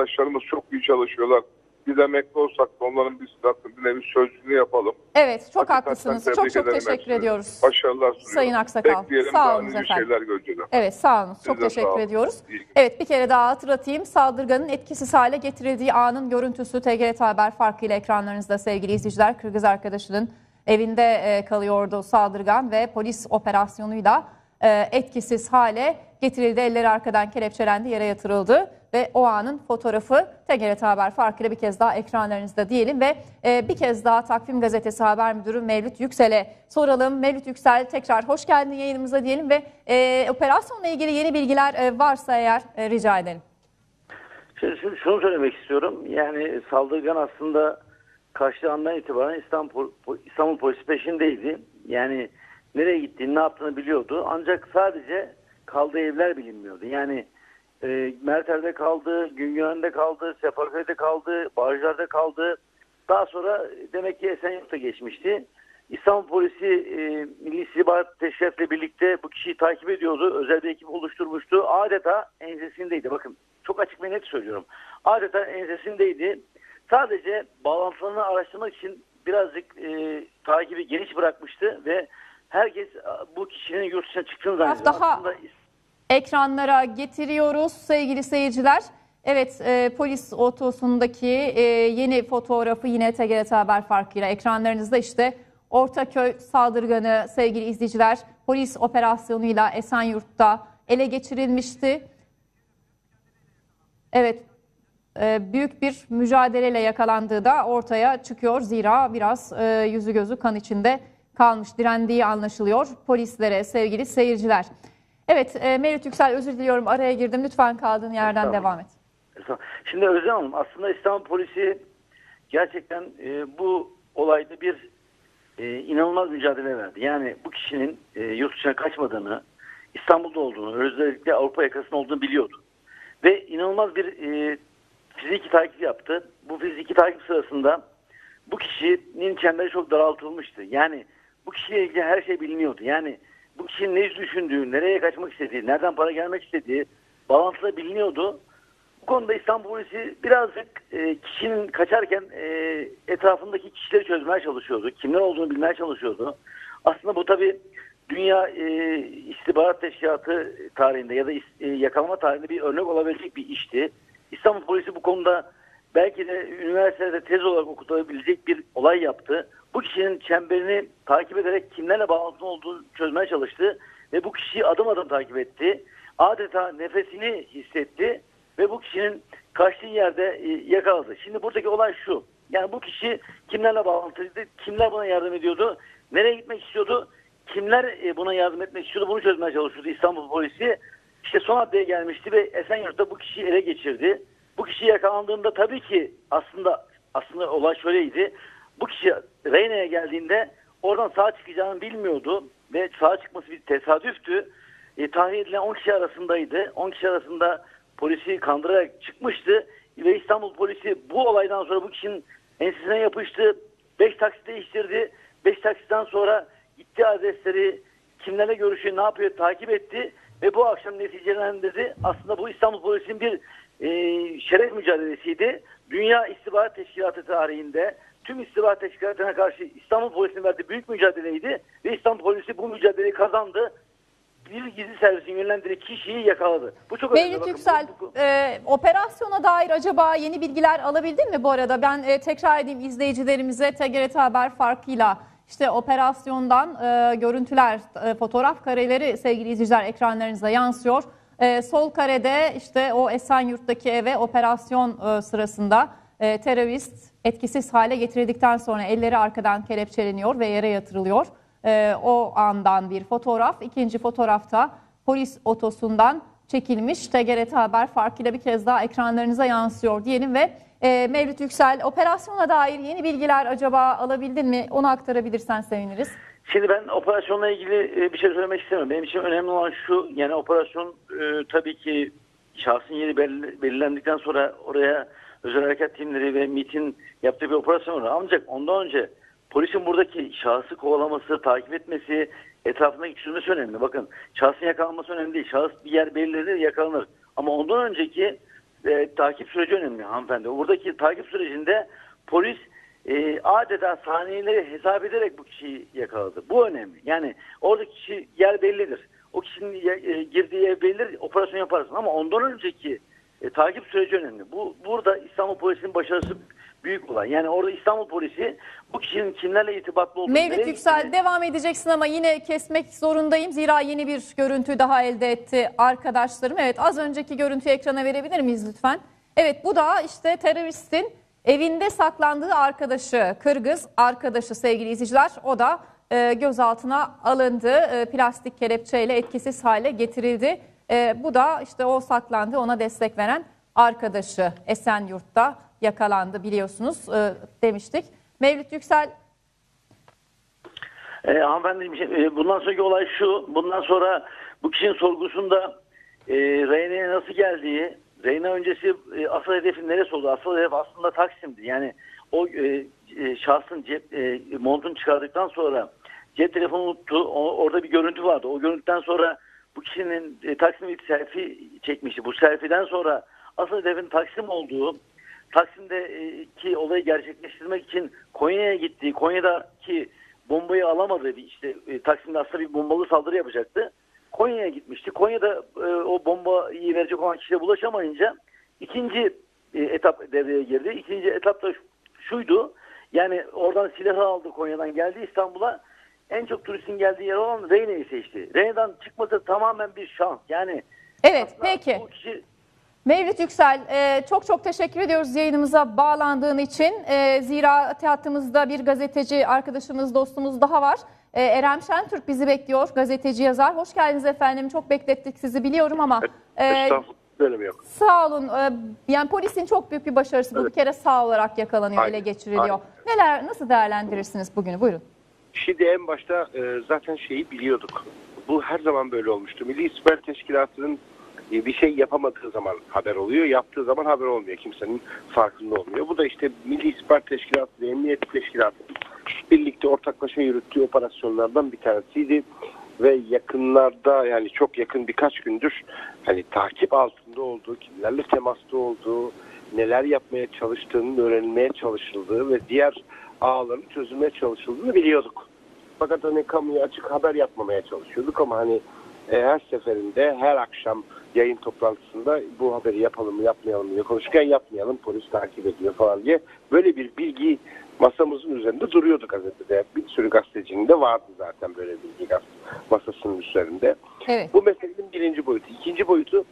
arkadaşlarımız çok iyi çalışıyorlar. Biz emekli olsak da onların bir, bir nevi sözcülüğünü yapalım. Evet çok Hakikaten haklısınız. Çok çok teşekkür hepsini. ediyoruz. Başarılar sunuyorum. Sayın Aksakal. Bekleyelim Sağ olun efendim. şeyler göreceğiz. Evet sağ olun. Çok Siz de teşekkür ediyoruz. Evet bir kere daha hatırlatayım. Saldırganın etkisiz hale getirildiği anın görüntüsü TGRT Haber farkıyla ekranlarınızda sevgili izleyiciler. Kırgız arkadaşının evinde e, kalıyordu saldırgan ve polis operasyonuyla e, etkisiz hale getirildi. Elleri arkadan kelepçelendi, yere yatırıldı ve o anın fotoğrafı TGRT Haber farkıyla bir kez daha ekranlarınızda diyelim ve e, bir kez daha Takvim Gazetesi Haber Müdürü Mevlüt Yüksel'e soralım. Mevlüt Yüksel tekrar hoş geldin yayınımıza diyelim ve e, operasyonla ilgili yeni bilgiler e, varsa eğer e, rica edelim. Şimdi, şunu söylemek istiyorum. Yani saldırgan aslında kaçtığı andan itibaren İstanbul, İstanbul polisi peşindeydi. Yani nereye gittiğini, ne yaptığını biliyordu. Ancak sadece kaldığı evler bilinmiyordu. Yani e, Merter'de kaldı, Güngören'de kaldı, Sefaköy'de kaldı, Bağcılar'da kaldı. Daha sonra demek ki Esenyurt'a geçmişti. İstanbul Polisi e, Milli İstihbarat Teşkilatı birlikte bu kişiyi takip ediyordu. Özel bir ekip oluşturmuştu. Adeta ensesindeydi. Bakın çok açık ve net söylüyorum. Adeta ensesindeydi. Sadece bağlantılarını araştırmak için birazcık e, takibi geniş bırakmıştı ve herkes bu kişinin yurt dışına çıktığını zannediyor. daha- Aslında ekranlara getiriyoruz sevgili seyirciler. Evet e, polis otosundaki e, yeni fotoğrafı yine TGRT Haber farkıyla ekranlarınızda işte Ortaköy saldırganı sevgili izleyiciler polis operasyonuyla Esenyurt'ta ele geçirilmişti. Evet e, büyük bir mücadeleyle yakalandığı da ortaya çıkıyor. Zira biraz e, yüzü gözü kan içinde kalmış, direndiği anlaşılıyor polislere sevgili seyirciler. Evet e, Mevlüt Yüksel özür diliyorum araya girdim. Lütfen kaldığın yerden devam et. Şimdi Özlem Hanım aslında İstanbul Polisi gerçekten e, bu olayda bir e, inanılmaz mücadele verdi. Yani bu kişinin e, yurt dışına kaçmadığını, İstanbul'da olduğunu, özellikle Avrupa yakasında olduğunu biliyordu. Ve inanılmaz bir e, fiziki takip yaptı. Bu fiziki takip sırasında bu kişinin çemberi çok daraltılmıştı. Yani bu kişiyle ilgili her şey biliniyordu. Yani bu kişinin ne düşündüğü, nereye kaçmak istediği, nereden para gelmek istediği bağlantılı biliniyordu. Bu konuda İstanbul Polisi birazcık e, kişinin kaçarken e, etrafındaki kişileri çözmeye çalışıyordu. Kimler olduğunu bilmeye çalışıyordu. Aslında bu tabi Dünya e, İstihbarat Teşkilatı tarihinde ya da e, yakalama tarihinde bir örnek olabilecek bir işti. İstanbul Polisi bu konuda belki de üniversitede tez olarak okutabilecek bir olay yaptı. Bu kişinin çemberini takip ederek kimlerle bağlantılı olduğunu çözmeye çalıştı ve bu kişiyi adım adım takip etti. Adeta nefesini hissetti ve bu kişinin kaçtığı yerde e, yakaladı. Şimdi buradaki olay şu. Yani bu kişi kimlerle bağlantılıydı? Kimler buna yardım ediyordu? Nereye gitmek istiyordu? Kimler e, buna yardım etmek istiyordu? Bunu çözmeye çalışıyordu İstanbul polisi. İşte son haddeye gelmişti ve Esenyurt'ta bu kişiyi ele geçirdi. Bu kişi yakalandığında tabii ki aslında aslında olay şöyleydi. Bu kişi Reyna'ya geldiğinde oradan sağ çıkacağını bilmiyordu ve sağ çıkması bir tesadüftü. E, tahmin edilen 10 kişi arasındaydı. 10 kişi arasında polisi kandırarak çıkmıştı ve İstanbul polisi bu olaydan sonra bu kişinin ensesine yapıştı. 5 taksi değiştirdi. 5 taksiden sonra gitti adresleri kimlerle görüşüyor, ne yapıyor takip etti ve bu akşam neticelendirdi. Aslında bu İstanbul Polisi'nin bir e, şeref mücadelesiydi. Dünya İstihbarat Teşkilatı tarihinde tüm istihbarat teşkilatına karşı İstanbul Polisi'nin verdiği büyük mücadeleydi ve İstanbul Polisi bu mücadeleyi kazandı. Bir gizli servisin yönlendirdiği kişiyi yakaladı. Bu çok önemli. Mevlüt Yüksel bu- bu- e, operasyona dair acaba yeni bilgiler alabildin mi bu arada? Ben e, tekrar edeyim izleyicilerimize TGRT Haber farkıyla işte operasyondan e, görüntüler, e, fotoğraf kareleri sevgili izleyiciler ekranlarınıza yansıyor. E, sol karede işte o Esenyurt'taki eve operasyon e, sırasında e, terörist etkisiz hale getirildikten sonra elleri arkadan kelepçeleniyor ve yere yatırılıyor. E, o andan bir fotoğraf. İkinci fotoğrafta polis otosundan çekilmiş TGRT Haber farkıyla bir kez daha ekranlarınıza yansıyor diyelim ve e, Mevlüt Yüksel operasyona dair yeni bilgiler acaba alabildin mi? Onu aktarabilirsen seviniriz. Şimdi ben operasyonla ilgili e, bir şey söylemek istemiyorum. Benim için önemli olan şu, yani operasyon tabii ki şahsın yeri belirlendikten sonra oraya özel harekat timleri ve MİT'in yaptığı bir operasyon var. Ancak ondan önce polisin buradaki şahsı kovalaması, takip etmesi, etrafındaki sürmesi önemli. Bakın şahsın yakalanması önemli değil. Şahıs bir yer belirlenir, yakalanır. Ama ondan önceki e, takip süreci önemli hanımefendi. Buradaki takip sürecinde polis e, adeta saniyeleri hesap ederek bu kişiyi yakaladı. Bu önemli. Yani oradaki kişi yer bellidir. O kişinin e, girdiği ev bellidir. Operasyon yaparsın ama ondan önceki e, takip süreci önemli. Bu burada İstanbul Polisi'nin başarısı büyük olan. Yani orada İstanbul Polisi bu kişinin kimlerle irtibatlı olduğunu Mevlüt Yüksel gittiğini- devam edeceksin ama yine kesmek zorundayım. Zira yeni bir görüntü daha elde etti arkadaşlarım. Evet az önceki görüntüyü ekrana verebilir miyiz lütfen? Evet bu da işte teröristin evinde saklandığı arkadaşı, Kırgız arkadaşı sevgili izleyiciler. O da e, gözaltına alındı. E, plastik kelepçeyle etkisiz hale getirildi. E, bu da işte o saklandı ona destek veren arkadaşı Esenyurt'ta yakalandı biliyorsunuz demiştik. Mevlüt Yüksel E, hanımefendi şey, bundan sonraki olay şu. Bundan sonra bu kişinin sorgusunda e, Reyne'ye nasıl geldiği, Reyne öncesi e, asıl hedefin neresi oldu? Asıl hedef aslında Taksim'di. Yani o e, şahsın cep, e, montunu çıkardıktan sonra cep telefonu unuttu. O- orada bir görüntü vardı. O görüntüden sonra bu kişinin e, Taksim'e bir selfie çekmişti. Bu selfie'den sonra asıl hedefin Taksim olduğu, Taksim'deki olayı gerçekleştirmek için Konya'ya gittiği, Konya'daki bombayı alamadı. İşte e, Taksim'de aslında bir bombalı saldırı yapacaktı. Konya'ya gitmişti. Konya'da e, o bombayı verecek olan kişiye bulaşamayınca ikinci e, etap devreye girdi. İkinci etapta şu- şuydu. Yani oradan silahı aldı Konya'dan geldi İstanbul'a. En çok turistin geldiği yer olan Reyne'yi seçti. Reyne'den çıkması tamamen bir şans. Yani Evet peki. Bu kişi Mevlüt Yüksel e, çok çok teşekkür ediyoruz yayınımıza bağlandığın için. E, zira teatrımızda bir gazeteci arkadaşımız, dostumuz daha var. E, Erem Şentürk bizi bekliyor, gazeteci yazar. Hoş geldiniz efendim. Çok beklettik sizi biliyorum ama e, Estağfurullah. Yok. sağ olun. E, yani polisin çok büyük bir başarısı. Bu bir kere sağ olarak yakalanıyor, Aynen, ele geçiriliyor. aynen. Neler, nasıl değerlendirirsiniz bugünü? Buyurun. Şimdi en başta e, zaten şeyi biliyorduk. Bu her zaman böyle olmuştu. Milli İstihbarat Teşkilatı'nın e, bir şey yapamadığı zaman haber oluyor. Yaptığı zaman haber olmuyor. Kimsenin farkında olmuyor. Bu da işte Milli İstihbarat Teşkilatı ve Emniyet Teşkilatı birlikte ortaklaşa yürüttüğü operasyonlardan bir tanesiydi. Ve yakınlarda yani çok yakın birkaç gündür hani takip altında olduğu, kimlerle temasta olduğu, neler yapmaya çalıştığının öğrenilmeye çalışıldığı ve diğer ağların çözülmeye çalışıldığını biliyorduk. Fakat hani kamuya açık haber yapmamaya çalışıyorduk ama hani e, her seferinde her akşam yayın toplantısında bu haberi yapalım mı yapmayalım mı diye konuşurken yapmayalım polis takip ediyor falan diye böyle bir bilgi masamızın üzerinde duruyordu gazetede. Bir sürü gazetecinin de vardı zaten böyle bilgi masasının üzerinde. Evet. Bu meselenin birinci boyutu. İkinci boyutu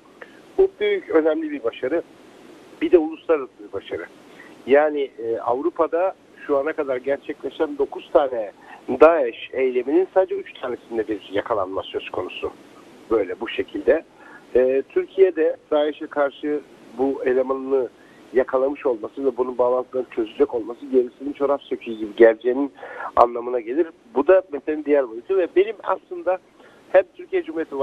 bu büyük önemli bir başarı. Bir de uluslararası bir başarı. Yani e, Avrupa'da şu ana kadar gerçekleşen 9 tane DAEŞ eyleminin sadece 3 tanesinde bir yakalanma söz konusu. Böyle bu şekilde. E, Türkiye'de DAEŞ'e karşı bu elemanını yakalamış olması ve bunun bağlantılarının çözecek olması gerisinin çorap söküğü gibi geleceğinin anlamına gelir. Bu da meselenin diğer boyutu ve benim aslında hem Türkiye Cumhuriyeti